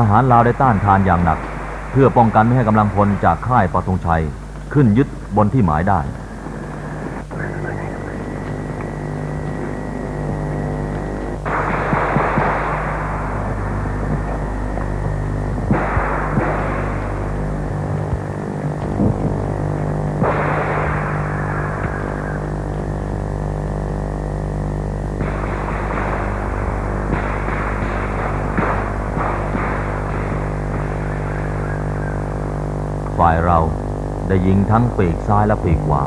ทหารลาวได้ต้านทานอย่างหนัก เพื่อป้องกันไม่ให้กำลังพลจากค่ายปะทงชัย ขึ้นยึดบนที่หมายได้ ได้ยิงทั้งปีกซ้ายและปีกขวา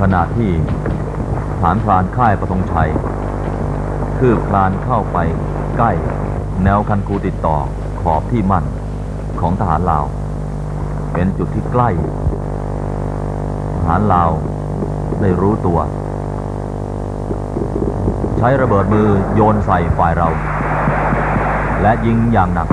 ขณะที่านพรานค่ายประทงชัย คืบคลานเข้าไปใกล้ แนวคันคูติดต่อขอบที่มั่นของทหารลาว เป็นจุดที่ใกล้ ทหารลาวได้รู้ตัว ใช้ระเบิดมือโยนใส่ฝ่ายเรา และยิงอย่างหนัก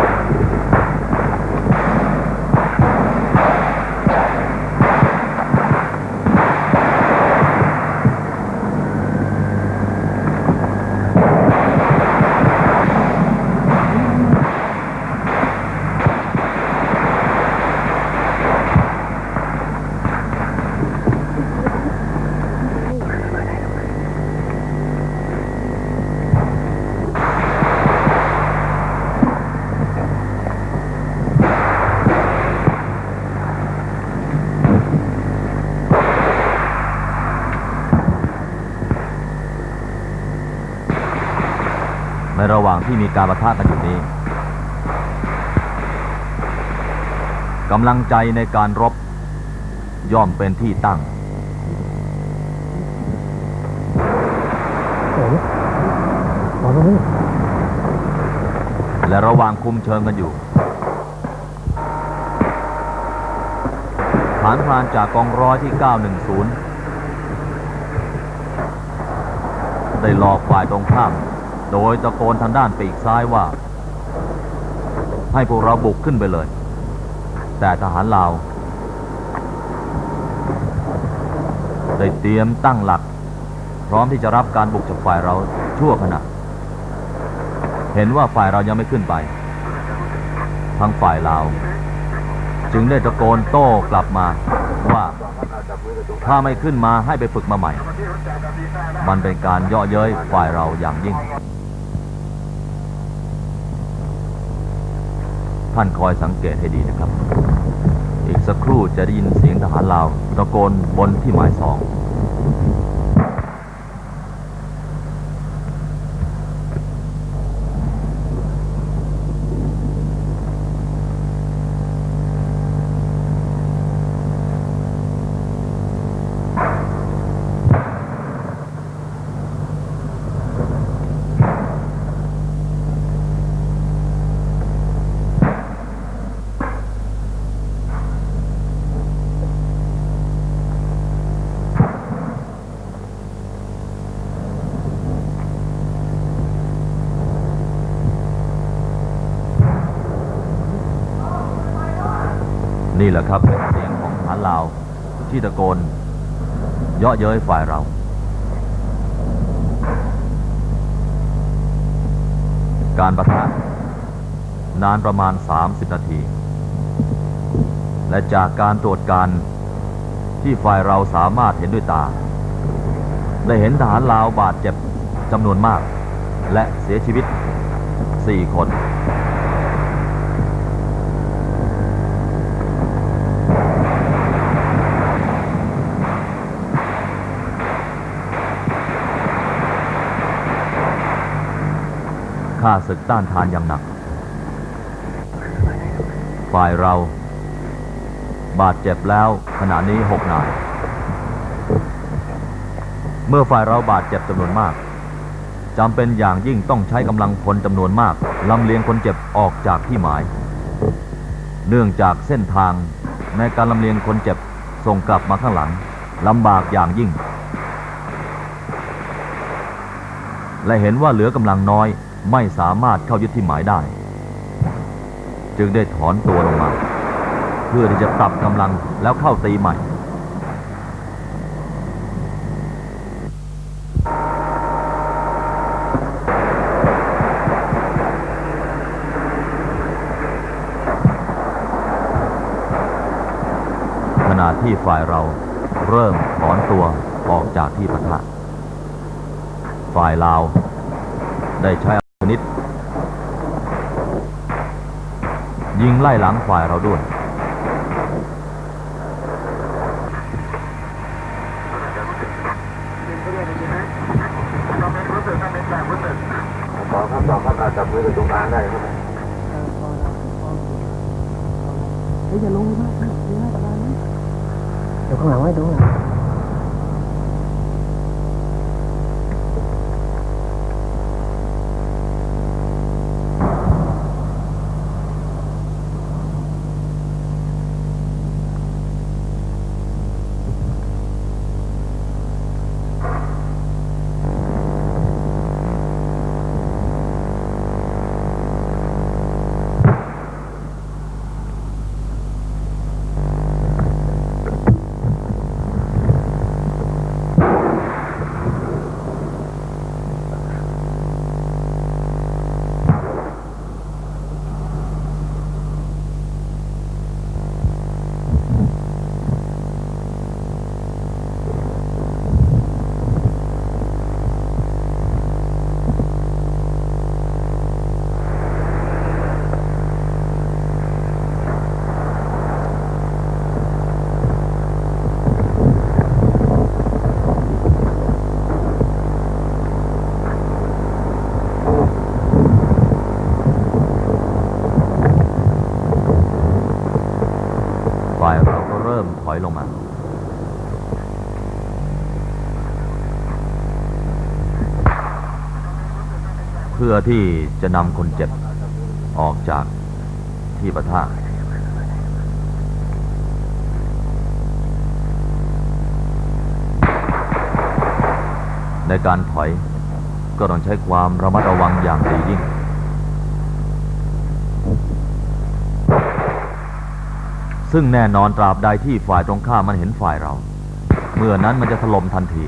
การประทะกันอยู่นี้กำลังใจในการรบ ย่อมเป็นที่ตั้ง และระหว่างคุมเชิงกันอยู่ฐานพรานจากกองร้อยที่ 910 ได้หลอกฝ่ายตรงข้าม โดยตะโกนทางด้านปีกซ้ายว่า ให้พวกเราบุกขึ้นไปเลย แต่ทหารลาวได้เตรียมตั้งหลัก พร้อมที่จะรับการบุกจากฝ่ายเราชั่วขณะ เห็นว่าฝ่ายเรายังไม่ขึ้นไป ทางฝ่ายลาว จึงได้ตะโกนโต้กลับมาว่าถ้าไม่ขึ้นมาให้ไปฝึกมาใหม่ มันเป็นการเยาะเย้ยฝ่ายเราอย่างยิ่ง ท่านคอยสังเกตให้ดีนะครับ อีกสักครู่จะได้ยินเสียงทหารลาวตะโกนบนที่หมายสอง นี่แหละครับเป็นเสียงของทหารลาวที่ตะโกน เยาะเย้ยฝ่ายเรา การประทะนานประมาณ 30 นาที และจากการตรวจการที่ฝ่ายเราสามารถเห็นด้วยตา ได้เห็นทหารลาวบาดเจ็บจำนวนมาก และเสียชีวิต 4 คน ข้าศึกต้านทานอย่างหนัก ฝ่ายเรา บาดเจ็บแล้วขณะนี้หกนาย เมื่อฝ่ายเราบาดเจ็บจำนวนมากจำเป็นอย่างยิ่งต้องใช้กำลังพลจำนวนมากลำเลียงคนเจ็บออกจากที่หมาย เนื่องจากเส้นทางในการลำเลียงคนเจ็บส่งกลับมาข้างหลังลำบากอย่างยิ่ง และเห็นว่าเหลือกำลังน้อย ไม่สามารถเข้ายึดที่หมายได้ จึงได้ถอนตัวลงมา เพื่อที่จะปรับกำลังแล้วเข้าตีใหม่ ขณะที่ฝ่ายเราเริ่มถอนตัวออกจากที่ปะทะฝ่ายลาวได้ใช้อาวุธชนิด ยิงไล่หลังฝ่ายเราด้วยสองครับสองครับอาจจับมือกับตรงกลางได้ครับเฮ้ยอย่าลงมากนะลงมากกว่านั้นเดี๋ยวข้างหลังไว้ตรงไหนฝ่ อยลงมา เพื่อที่จะนำคนเจ็บออกจากที่ประทะในการถอยก็ต้องใช้ความระมัดระวังอย่างดียิ่ง ซึ่งแน่นอนตราบใดที่ฝ่ายตรงข้ามมันเห็นฝ่ายเรา เมื่อนั้นมันจะถล่มทันที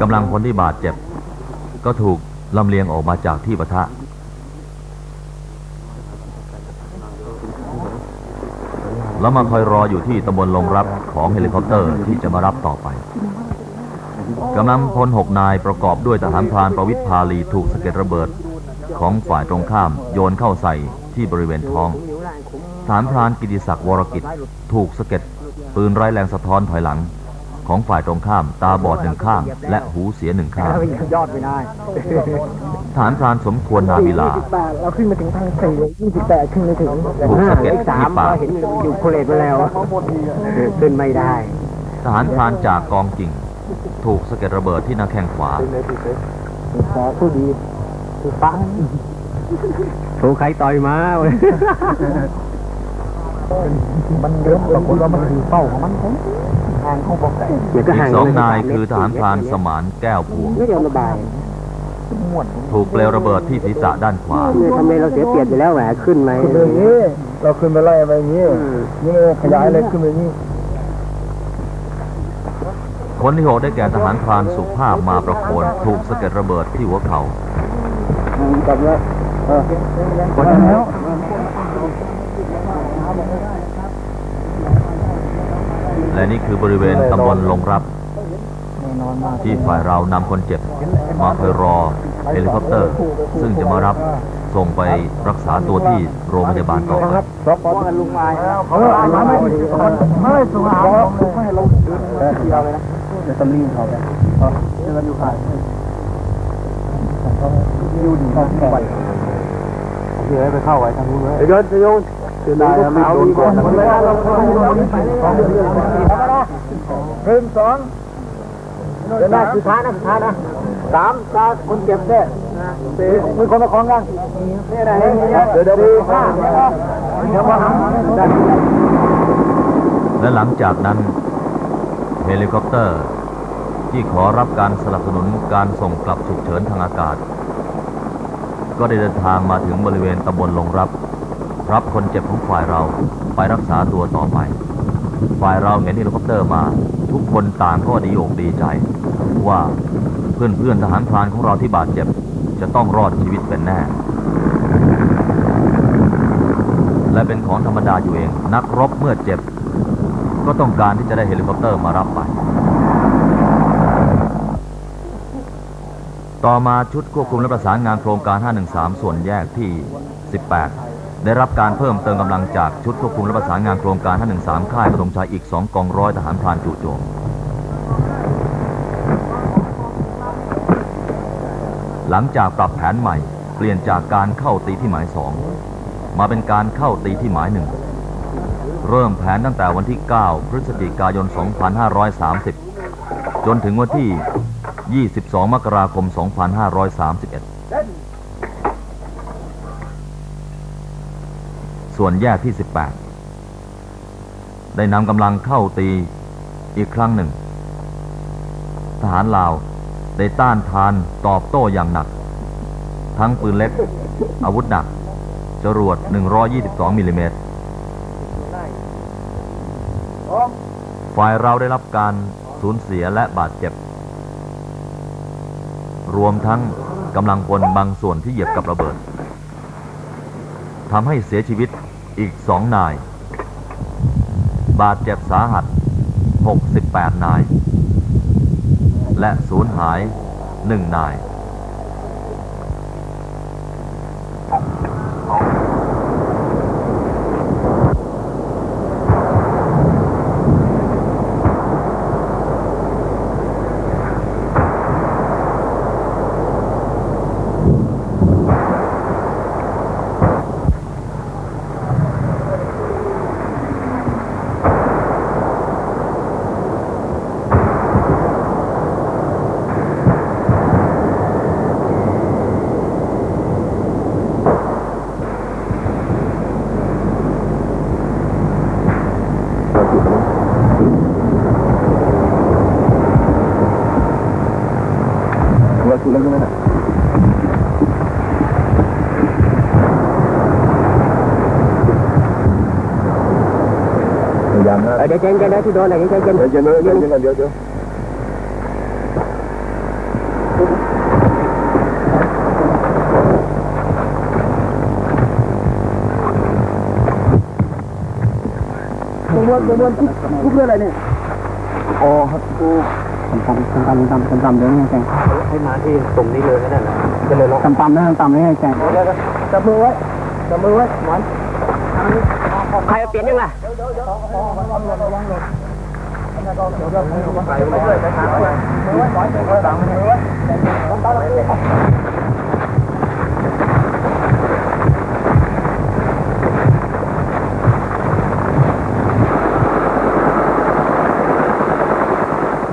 กำลังพลที่บาดเจ็บ ก็ถูก ลำเลียงออกมาจากที่ปะทะ แล้วมาคอยรออยู่ที่ตำบลลงรับของเฮลิคอปเตอร์ที่จะมารับต่อไปกำลังพลหกนายประกอบด้วยทหารพรานประวิทย์พาลีถูกสะเก็ดระเบิดของฝ่ายตรงข้ามโยนเข้าใส่ที่บริเวณท้องทหารพรานกิติศักดิ์วรกิจ ถูกสะเก็ดปืนไร้แรงสะท้อนถอยหลัง ของฝ่ายตรงข้ามตาบอดหนึ่งข้าง และหูเสียหนึ่งข้างยอดไม่ได้ทหารพรานสมควรนามิลายี่สิบแปดเราขึ้นมาถึงทางสี่ยี่สิบแปดขึ้นไม่ถึงถูกสะเก็ดสาที่มปากเราเห็นอยู่โคเลตมาแล้วขึ้นไม่ได้ทหารพรานจากกองกิ่ง ถูกสะเก็ดระเบิดที่หน้าแข้งขวาขอผู้ดีคือฟ้าถูกใครต่อยมาเว้ยมันเยอะบางคนว่ามันคือเป้าของมันทางข องบอกไก่เดี๋ยวก็อีห่ากงสองกันายไปคือทหารพรานสมานแก้วพวงไม่ยอมระบายม้วนถูกเปลวระเบิดที่ศีรษะด้านขวาเนี่ยทำไมเราเสียเปรียบอยู่แล้วแหมขึ้นไหมขึ้นไปอย่างนี้เราขึ้นไปไล่ไปอย่างนี้นี่ขยายเลยขึ้นไปอย่างนี้คนที่หกได้แก่ทหารพรานสุภาพมาประโคนถูกสะเก็ดระเบิดที่หัวเขา่า แล้วเออคนแล้วและนี่คือบริเวณตำบลลงรับแน่นอนมากที่ฝ่ายเรานำคนเจ็บ มาคอยรอเฮลิคอปเตอร์ ซึ่งจะมารับส่งไปรักษาตัวที่โรงพยาบาลต่อไปเพราะว่าลุงมาเออมาไม่ไม่สุภาพไม่ให้เราเดินเที่ยวเลยนะจะตำลีเขาไปเออเดินอยู่ขายอยู่ดีต้องไปเดี๋ยวไปเข้าไว้ทางนู้นเลยโยนโยน คือได้ไม่โดนก่อนหมดเวลาเราเข้าไปเลยสองเดือนหนึ่งสองเดี๋ยวนะสุดท้ายนะสุดท้ายนะสามตาคนเจ็บเนี่ยสี่มีคนมาคล้องกันนี่อะไรเดี๋ยวเดี๋ยวดีห้าเดี๋ยวมาหาและหลังจากนั้น เฮลิคอปเตอร์ ที่ขอรับการสนับสนุนการส่งกลับฉุกเฉินทางอากาศ ก็ได้เดินทางมาถึงบริเวณตำบลลงรับ รับคนเจ็บของฝ่ายเราไปรักษาตัวต่อไป ฝ่ายเราเห็นเฮลิคอปเตอร์มา ทุกคนต่างก็ดีอกดีใจ ว่าเพื่อนเพื่อนทหารพรานของเราที่บาดเจ็บ จะต้องรอดชีวิตเป็นแน่ และเป็นของธรรมดาอยู่เอง นักรบเมื่อเจ็บ ก็ต้องการที่จะได้เฮลิคอปเตอร์มารับไปต่อมาชุดควบคุมและประสานงานโครงการ 513 ส่วนแยกที่ 18 ได้รับการเพิ่มเติมกำลังจากชุดควบคุมและประสานงานโครงการ513 ค่ายกระทงชัยอีก 2 กองร้อยทหารพรานจู่โจมหลังจากปรับแผนใหม่ เปลี่ยนจากการเข้าตีที่หมายสองมาเป็นการเข้าตีที่หมายหนึ่งเริ่มแผนตั้งแต่วันที่ 9 พฤศจิกายน 2530 จนถึงวันที่ 22 มกราคม 2531 ส่วนแยกที่ 18 ได้นำกำลังเข้าตีอีกครั้งหนึ่ง ทหารลาวได้ต้านทานตอบโต้อย่างหนัก ทั้งปืนเล็ก อาวุธหนัก จรวด 122มิลลิเมตรฝ่ายเราได้รับการสูญเสียและบาดเจ็บ รวมทั้งกำลังพลบางส่วนที่เหยียบกับระเบิด ทำให้เสียชีวิตอีกสองนาย บาดเจ็บสาหัส 68 นาย และสูญหายหนึ่งนาย เราถูกแล้วใช่ไหมน่ะพยายามนะ เดี๋ยวเจนกันนะที่โดนอะไรเจนเจน เดี๋ยวเดี๋ยวเดี๋ยวเดี๋ยวเดี๋ยว วตัวมวนวมวนทุกทุกเรื่องอะไรเนี่ยอ๋อครับกูต่ำตำต่ำตำต่ำตำเดี๋ยวนี้แกงให้มาที่ตรงนี้เลยนั่นแหละจะเลยลองต่ำตำนะต่ำเลยแกงจับมือไว้จับมือไว้หมอนใครเปลี่ยนยังไงไป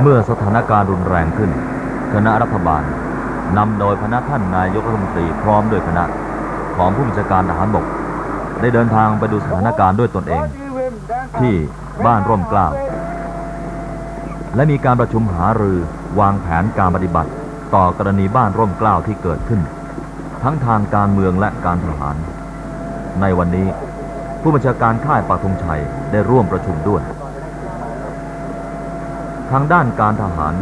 เมื่อสถานการณ์รุนแรงขึ้น คณะรัฐบาลนำโดยพนักท่านนายกรัฐมนตรีพร้อมด้วยคณะของผู้บัญชาการทหารบก ได้เดินทางไปดูสถานการณ์ด้วยตนเอง ที่บ้านร่มเกล้าและมีการประชุมหารือวางแผนการปฏิบัติ ต่อกรณีบ้านร่มเกล้าที่เกิดขึ้น ทั้งทางการเมืองและการทหาร ในวันนี้ผู้บัญชาการค่ายปักธงชัยได้ร่วมประชุมด้วย ทางด้านการทหาร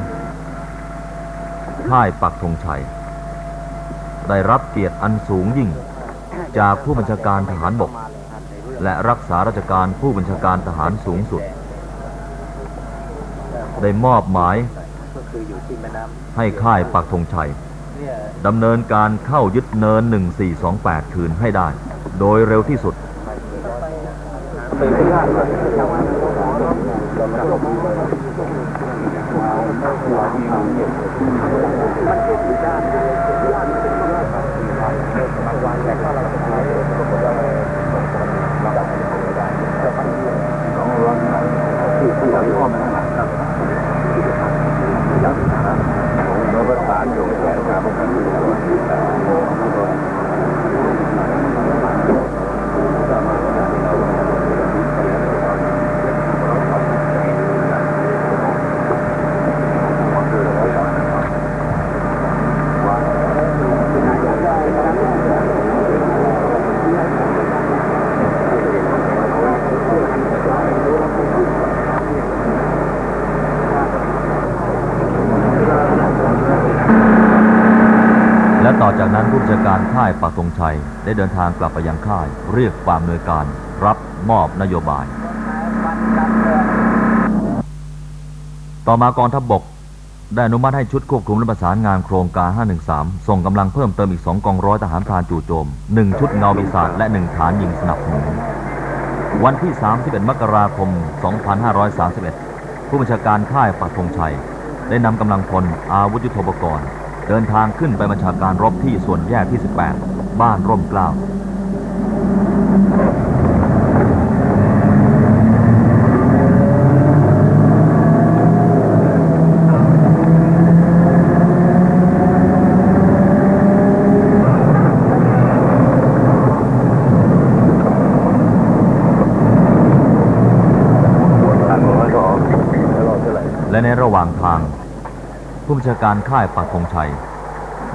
ค่ายปักธงชัย ได้รับเกียรติอันสูงยิ่ง จากผู้บัญชาการทหารบก และรักษาราชการผู้บัญชาการทหารสูงสุด ได้มอบหมายให้ค่ายปักธงชัยดำเนินการเข้ายึดเนิน 1428 คืนให้ได้ โดยเร็วที่สุด มันก็มีด้านด้านที่เป็นว่าแต่ก็ ชาการค่ายปักธงชัยได้เดินทางกลับไปยังค่าย เรียกความหน่วยการรับมอบนโยบาย ต่อมากองทัพบบก ได้อนุมัติให้ชุดควบคุมและประสานงานโครงการ 513 ส่งกำลังเพิ่มเติมอีก 2 กองร้อยทหารพรานจู่โจม 1 ชุดเงาปีศาจและ 1 ฐานยิงสนับสนุน วันที่ 31 มกราคม 2531 ผู้บัญชาการค่ายปักธงชัย ได้นำกำลังพลอาวุธยุทโธปกรณ์ เดินทางขึ้นไปบัญชาการรบที่ส่วนแยกที่ 18 บ้านร่มเกล้าและในระหว่างทาง ผู้บัญชาการค่ายปักธงชัย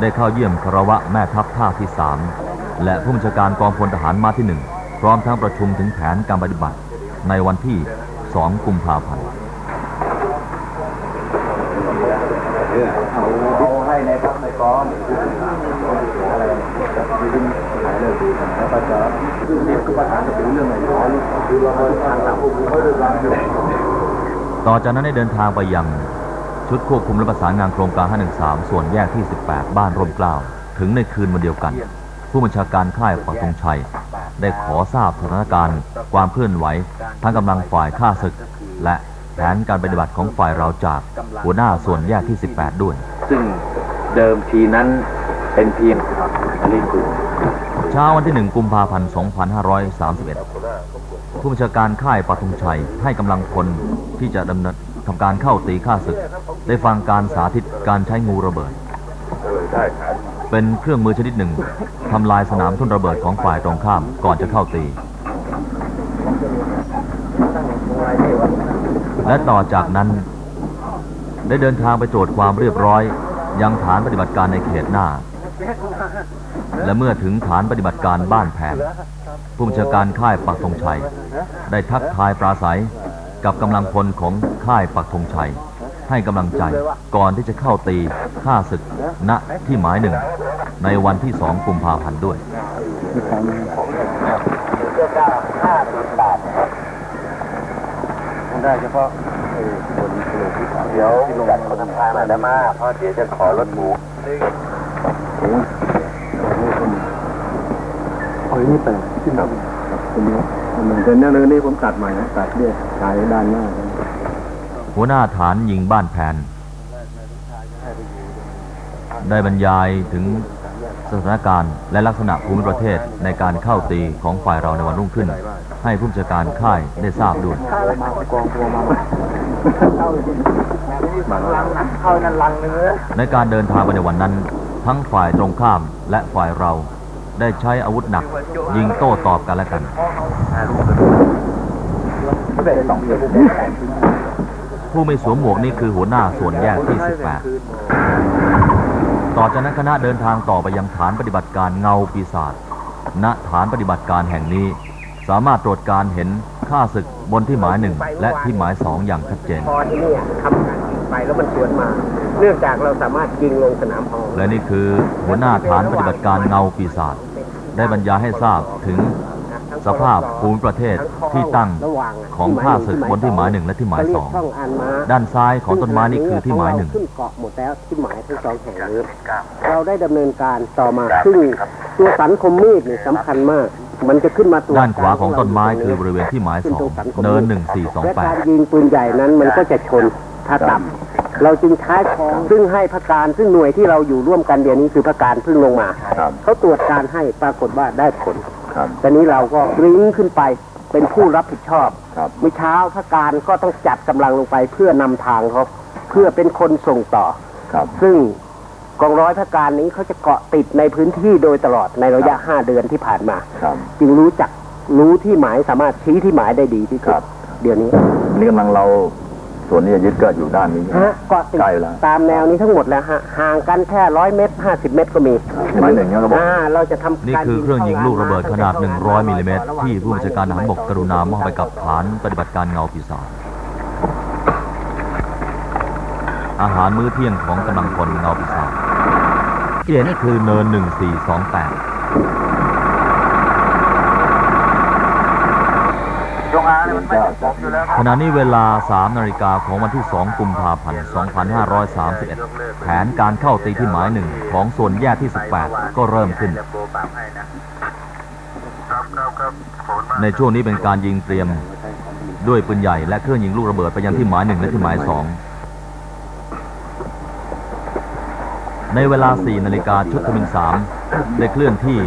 ได้เข้าเยี่ยมคารวะแม่ทัพภาคที่ 3 และผู้บัญชาการกองพลทหารมาที่ 1 พร้อมทั้งประชุมถึงแผนการปฏิบัติ ในวันที่ 2 กุมภาพันธ์ให้ในพักในกองแล้วก็จะนี่คือปัญหาจะเป็นเรื่องไหนร้อนคือเราทางตามพวกเขาด้วยกันอยู่ต่อจากนั้นได้เดินทางไปยัง ชุดควบคุมและประสานงานโครงการ 513 ส่วนแยกที่ 18 บ้านร่มเกล้า ถึงในคืนวันเดียวกัน ผู้บัญชาการค่ายปักธงชัย ได้ขอทราบสถานการณ์ ความเคลื่อนไหวทั้งกำลังฝ่ายข้าศึก และแผนการปฏิบัติของฝ่ายเราจากหัวหน้าส่วนแยกที่ 18 ด้วย ซึ่งเดิมทีนั้นเป็นเพียงอันนี้คือเช้าวันที่ 1 กุมภาพันธ์ 2531 ผู้บัญชาการค่ายปักธงชัยให้กำลังพลที่จะดำเนิน ทำการเข้าตีข้าศึก ได้ฟังการสาธิตการใช้งูระเบิด เป็นเครื่องมือชนิดหนึ่งทำลายสนามทุ่นระเบิดของฝ่ายตรงข้ามก่อนจะเข้าตี และต่อจากนั้น ได้เดินทางไปตรวจความเรียบร้อย ยังฐานปฏิบัติการในเขตหน้า และเมื่อถึงฐานปฏิบัติการบ้านแผนผู้บัญชาการค่ายปักธงชัย ได้ทักทายปราศัย กับกำลังพลของค่ายปักธงชัย ให้กำลังใจก่อนที่จะเข้าตีฆ่าศึกณที่หมายหนึ่ง ในวันที่สองกุมภาพันธ์ด้วยได้เฉพาะคนที่สามเดี๋ยวจัดคนทำทางมาได้มาเพราะเดี๋ยวจะขอรถหมูโอ้ยนี่เป็นที่นทีนี้ มันเป็นเนื้อเนื้อนี่ผมตัดใหม่นะตัดเรียกสายด้านหน้า หัวหน้าฐานยิงบ้านแผน ได้บรรยายถึงสถานการณ์และลักษณะภูมิประเทศในการเข้าตีของฝ่ายเราในวันรุ่งขึ้น ให้ผู้บัญชาการค่ายได้ทราบด้วยมากองตัวมาเข้าลังเข้านั่นลังเนื้อในการเดินทางไปในวันนั้น ทั้งฝ่ายตรงข้ามและฝ่ายเรา ได้ใช้อาวุธหนัก ยิงโต้ตอบกันและกันผู้ไม่สวมหมวกนี่คือหัวหน้าส่วนแยกที่ 18 ต่อจากนั้นคณะเดินทางต่อไปยังฐานปฏิบัติการเงาปีศาจ ณ ฐานปฏิบัติการแห่งนี้ สามารถตรวจการเห็นข้าศึกบนที่หมายหนึ่งและที่หมายสองอย่างชัดเจน พอที่นี่ทำการยิงไปแล้วมันสวนมา เนื่องจากเราสามารถยิงลงสนามพอและนี่คือหัวหน้าฐานปฏิบัติการเงาปีศาจได้บรรยายให้ทราบถึงสภาพภูมิประเทศที่ตั้งของข้าศึกบนที่หมายหนึ่งและที่หมายสองช่องอันม้าด้านซ้ายของต้นไม้นี่คือที่หมายหนึ่งขึ้นเกาะหมดแล้วที่หมายทั้งสองแห่งนี้เราได้ดำเนินการต่อมาซึ่งตัวสันคมมีดเนี่ยสำคัญมาก มันจะขึ้นมาตรวจด้านขวาของต้นไม้คือบริเวณที่หมายสองเนินหนึ่งสี่สองและแปกาดรยิงปืนใหญ่นั้นมันก็จะชน ถ้าต่ำเราจึงใช้ของซึ่งให้พระการซึ่งหน่วยที่เราอยู่ร่วมกันเดี๋ยวนี้คือพระการเพิ่งลงมาครับเขาตรวจการให้ปรากฏว่าได้ผลครับตอนนี้เราก็ริ้งขึ้นไปเป็นผู้รับผิดชอบครับเมื่อเช้าพระการก็ต้องจัดกำลังลงไปเพื่อนำทางเขาเพื่อเป็นคนส่งต่อครับซึ่งกองร้อยพระการนี้เขาจะเกาะติดในพื้นที่โดยตลอดในระยะห้าเดือนที่ผ่านมาครับจึงรู้จักรู้ที่หมายสามารถชี้ที่หมายได้ดีที่สุครัดบเดี๋ยวนี้นี่กำลังเรา ส่วนนี้ยึดก็อยู่ด้านนี้ฮะเกาะติดใกล้แล้วตามแนวนี้ทั้งหมดแล้วฮะห่างกันแค่ร้อยเมตรห้าสิบเมตรก็มีหมายหนึ่งเนี่ยเราบอกอ่าเราจะทำนี่คือเครื่องยิงลูกระเบิดขนาด 100มิลลิเมตรที่ผู้บัญชาการทหารบกกรุณามอบไปกับฐานปฏิบัติการเงาปีศาจอาหารมื้อเที่ยงของกำลังพลเงาปีศาจที่เห็นนี่คือเนิน 1428 ขณะนี้เวลา 3 นาฬิกาของวันที่ 2 กุมภาพันธ์ 2531 แผนการเข้าตีที่หมายหนึ่งของส่วนแยกที่ 18 ก็เริ่มขึ้น ในช่วงนี้เป็นการยิงเตรียม ด้วยปืนใหญ่และเครื่องยิงลูกระเบิดไปยังที่หมายหนึ่งและที่หมายสองในเวลา 4 นาฬิกาชุดทมินสามได้เคลื่อนที่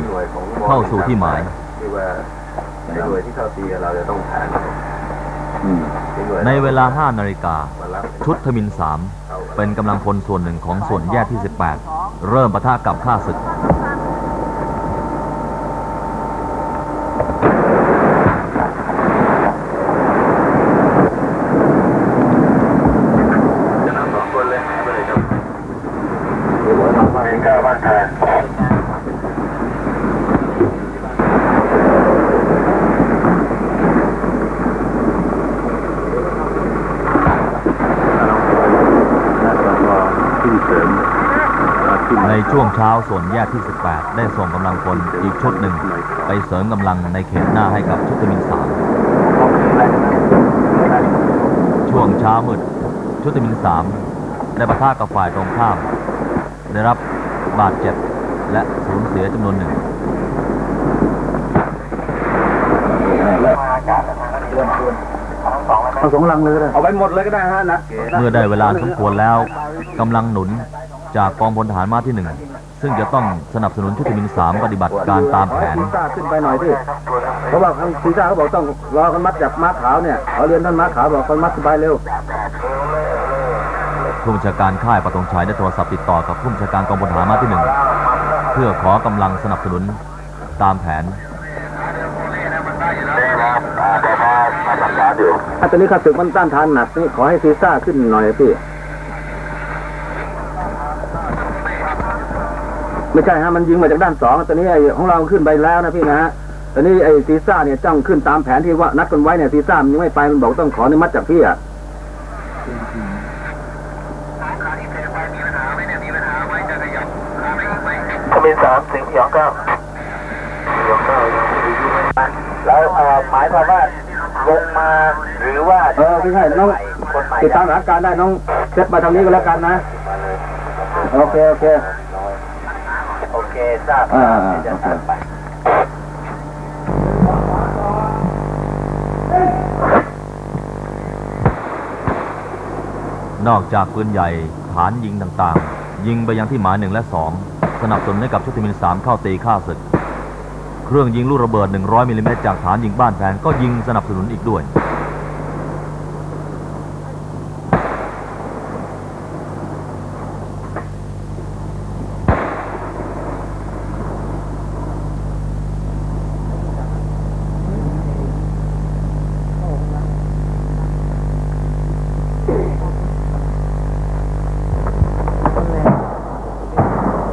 เข้าสู่ที่หมายในหน่วยที่เข้าตีเราจะต้องผ่าน ในเวลา5นาฬิกา ชุดทมินสามเป็นกำลังพลส่วนหนึ่งของส่วนแยกที่ 18 เริ่มปะทะกับข้าศึก จะนำสองคนเลยไปเลยครับหัวทางฝั่งก้าวบ้านแทน ในช่วงเช้าส่วนแยกที่ 18 ได้ส่งกำลังพลอีกชุดหนึ่ง ไปเสริมกำลังในเขตหน้าให้กับชุดทมินสามช่วงเช้ามืดชุดทมินสามได้ปะทะกับฝ่ายตรงข้าม ได้รับบาดเจ็บและสูญเสียจำนวนหนึ่งเอาสองลังเลยก็ได้เอาไปหมดเลยก็ได้ฮะนะ เมื่อได้เวลาสมควรแล้วกำลังหนุน จากกองพลทหารมาที่หนึ่งซึ่งจะต้องสนับสนุนชุดทมินสามปฏิบัติการตามแผนซีซ่าขึ้นไปหน่อยที่เพราะว่าทางซีซ่าเขาบอกต้องรอคนมัดจากม้าขาวเนี่ยเขาเรียนท่านม้าขาวบอกคนมัดสบายเร็วผู้บัญชาการค่ายปฐงชัยได้โทรศัพท์ติดต่อกับผู้บัญชาการกองพลทหารมาที่หนึ่งเพื่อขอกำลังสนับสนุนตามแผนถ้าตอนนี้ข้าศึกมันต้านทานหนักนี่ขอให้ซีซ่าขึ้นหน่อยพี่ ไม่ใช่ฮะมันยิงมาจากด้านสองตอนนี้ไอ้ของเราขึ้นไปแล้วนะพี่นะฮะตอนนี้ไอ้ซีซ่าเนี่ยจ้องขึ้นตามแผนที่ว่านัดกันไว้เนี่ยซีซ่ามันยังไม่ไปมันบอกต้องขออนุมัติจากพี่อะทมินสามสิงห์หยองเก้าหยองเก้าแล้วเอ่อหมายความว่าลงมาหรือว่าเออไม่ใช่น้องคนใหม่ติดตามสถานการณ์ได้น้องเซตมาทางนี้ก็แล้วกันนะ โอเค โอเคโอ เคทราบอ่าเดี๋ยวจะตามไปนอกจากปืนใหญ่ฐานยิงต่างๆ ยิงไปยังที่หมายหนึ่งและสองสนับสนุนให้กับชุดทมินสามเข้าตีฆ่าศึก เครื่องยิงลูกระเบิด 100มิลลิเมตรจากฐานยิงบ้านแผนก็ยิงสนับสนุนอีกด้วย